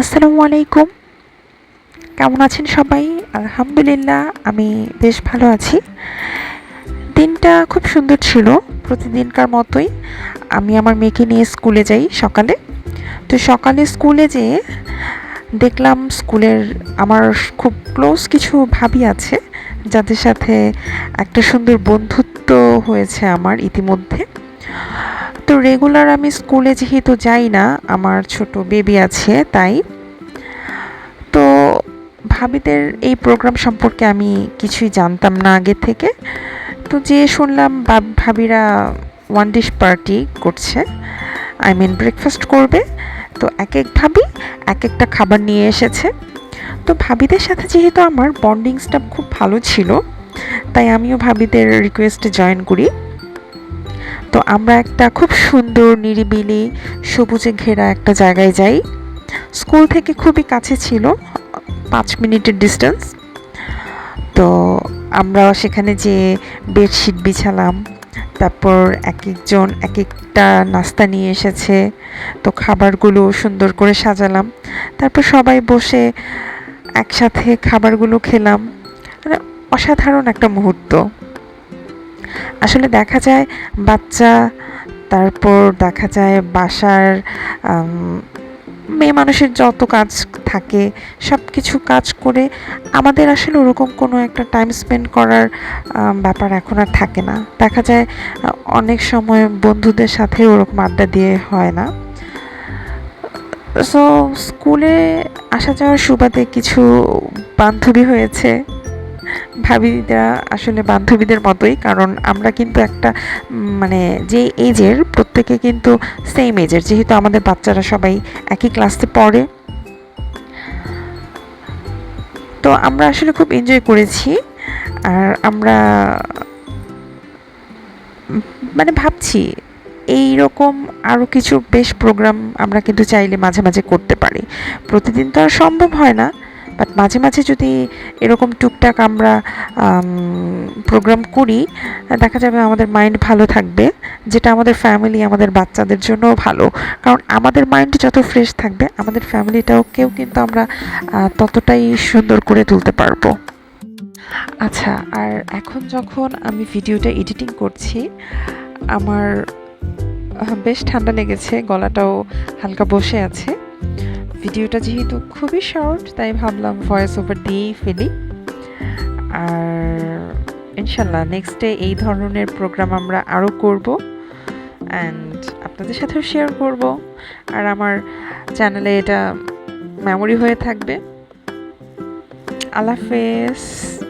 আসসালামু আলাইকুম। কেমন আছেন সবাই? আলহামদুলিল্লাহ, আমি বেশ ভালো আছি। দিনটা খুব সুন্দর ছিল, প্রতিদিনকার মতোই। আমি আমার মেয়েকে নিয়ে স্কুলে যাই সকালে। তো সকালে স্কুলে যেয়ে দেখলাম স্কুলের আমার খুব ক্লোজ কিছু ভাবি আছে, যাদের সাথে একটা সুন্দর বন্ধুত্ব হয়েছে আমার ইতিমধ্যে। রেগুলার আমি স্কুলে যেহেতু যাই না, আমার ছোট বেবি আছে তাই। তো ভাবিদের এই প্রোগ্রাম সম্পর্কে আমি কিছুই জানতাম না আগে থেকে। তো যে শুনলাম ভাবিরা ওয়ান ডিশ পার্টি করছে আই মিন ব্রেকফাস্ট করবে। তো এক এক ভাবি এক একটা খাবার নিয়ে এসেছে। তো ভাবিদের সাথে যেহেতু আমার বন্ডিংসটা খুব ভালো ছিল, তাই আমিও ভাবিদের রিকোয়েস্টে জয়েন করি। তো আমরা একটা খুব সুন্দর, নিরিবিলি, সবুজে ঘেরা একটা জায়গায় যাই। স্কুল থেকে খুবই কাছে ছিল, পাঁচ মিনিটের ডিস্টেন্স তো আমরা সেখানে যে বেডশিট বিছালাম। তারপর এক একজন এক একটা নাস্তা নিয়ে এসেছে। তো খাবারগুলো সুন্দর করে সাজালাম। তারপর সবাই বসে একসাথে খাবারগুলো খেলাম। মানে অসাধারণ একটা মুহূর্ত। আসলে দেখা যায় বাচ্চা, তারপর দেখা যায় বাসার মেয়ে মানুষের যত কাজ থাকে সব কিছু কাজ করে আমাদের আসলে ওরকম কোনো একটা টাইম স্পেন্ড করার ব্যাপার এখন আর থাকে না। দেখা যায় অনেক সময় বন্ধুদের সাথে ওরকম আড্ডা দিয়ে হয় না। সো স্কুলে আসা যাওয়ার সুবাদে কিছু বান্ধবী হয়েছে। ভাবিরা আসলে বান্ধবীদের মতোই, কারণ আমরা কিন্তু একটা মানে যে এজের প্রত্যেকে কিন্তু সেম এজের যেহেতু আমাদের বাচ্চারা সবাই একই ক্লাসে পড়ে। তো আমরা আসলে খুব এনজয় করেছি, আর আমরা মানে ভাবছি এই রকম আরও কিছু বেশ প্রোগ্রাম আমরা কিন্তু চাইলে মাঝে মাঝে করতে পারি। প্রতিদিন তো আর সম্ভব হয় না বাট মাঝে মাঝে যদি এরকম টুকটাক আমরা প্রোগ্রাম করি, দেখা যাবে আমাদের মাইন্ড ভালো থাকবে, যেটা আমাদের ফ্যামিলি আমাদের বাচ্চাদের জন্যও ভালো। কারণ আমাদের মাইন্ড যত ফ্রেশ থাকবে, আমাদের ফ্যামিলিটাকেও কিন্তু আমরা ততটাই সুন্দর করে তুলতে পারব। আচ্ছা আর এখন যখন আমি ভিডিওটা এডিটিং করছি, আমার বেশ ঠান্ডা লেগেছে, গলাটাও হালকা বসে আছে। ভিডিওটা যেহেতু খুবই শর্ট তাই ভাবলাম ভয়েস ওভার দিয়েই ফেলি। আর ইনশাল্লাহ নেক্সট ডে এই ধরনের প্রোগ্রাম আমরা আরও করব। অ্যান্ড আপনাদের সাথেও শেয়ার করব। আর আমার চ্যানেলে এটা মেমোরি হয়ে থাকবে। আল্লাহ হাফেজ।